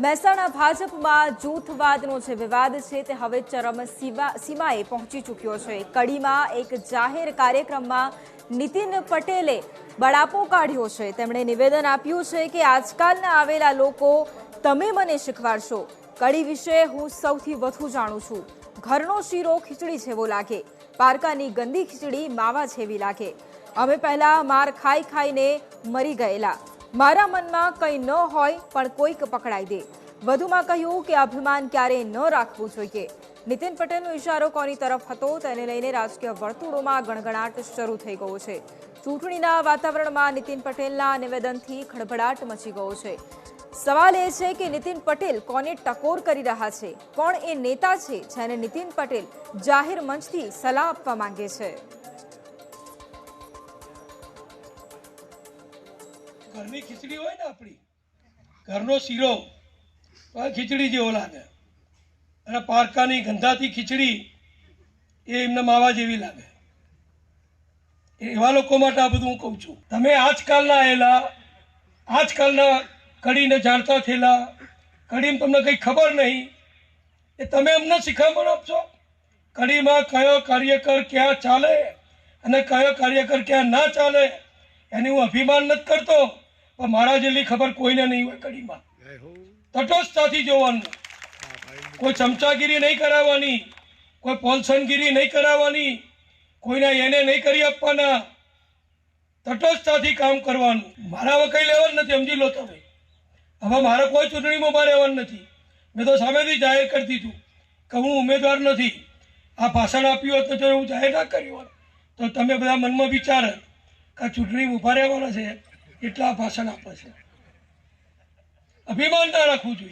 મહેસાણા ભાજપમાં જૂથવાદનો જે વિવાદ છે તે હવે ચરમ સીમા- સીમાએ પહોંચી ચૂક્યો છે. કડીમાં એક જાહેર કાર્યક્રમમાં નીતિન પટેલે બળાપો કાઢ્યો છે. તેમણે નિવેદન આપ્યું છે કે આજકાલના આવેલા લોકો, તમે મને શીખવાડશો. કડી વિશે હું સૌથી વધુ જાણું છું. ઘરનો શીરો ખીચડી જેવો લાગે. પારકાની ગંદી ખીચડી માવા જેવી લાગે. અમે પહેલા માર ખાઈ ખાઈને મરી ગયેલા. મારા મનમાં કંઈ ન હોય, પણ કોઈક પકડાઈ દે. વધુમાં કહ્યું કે અભિમાન ક્યારેય ન રાખવું જોઈએ. નીતિન પટેલનો ઇશારો કોની તરફ હતો તેને લઈને રાજકીય વર્તુળોમાં ગણગણાટ શરૂ થઈ ગયો છે. ચૂંટણીના વાતાવરણમાં નીતિન પટેલના નિવેદનથી ખળભળાટ મચી ગયો છે. સવાલ એ છે કે નીતિન પટેલ કોને ટકોર કરી રહ્યા છે? કોણ એ નેતા છે જેને નીતિન પટેલ જાહેર મંચથી સલાહ આપવા માંગે છે? ઘરની ખીચડી હોય ને આપણી, ઘરનો શીરો ખીચડી જેવો લાગે. અને પારકાની ગંધાતી ખીચડી એ એમને માવા જેવી લાગે. એવા લોકો માટે આ બધું હું કહું છું. તમે આજકાલના આવેલા આજકાલના કડીને જાણતા થયેલા, કડીમાં તમને કંઈ ખબર નહીં, એ તમે અમને શિખામણ આપશો કડીમાં કયો કાર્યકર ક્યાં ચાલે અને કયો કાર્યકર ક્યાં ના ચાલે? એની હું અભિમાન નથી કરતો પણ મારા જેટલી ખબર કોઈને નહીં હોય કડીમાં. તટસ્થતાથી જોવાનું. કોઈ ચમચાગીરી નહીં કરાવવાની કોઈ પોલસનગીરી નહીં કરાવવાની કોઈને એને નહીં કરી આપવાના. તટસ્થતાથી કામ કરવાનું. મારા હવે લેવાનું નથી સમજી લો તમે. હવે મારે કોઈ ચૂંટણીમાં મારે રહેવાનું નથી. મેં તો સામેથી જાહેર કરી દીધું કે હું ઉમેદવાર નથી. આ ભાષણ આપ્યું હોત તો જો એવું જાહેર ના કર્યું હોત તો તમે બધા મનમાં વિચાર આ ચૂંટણી ઊભા રહેવાના છે એટલા ભાષણ આપે છે. અભિમાન ના રાખવું જોઈએ.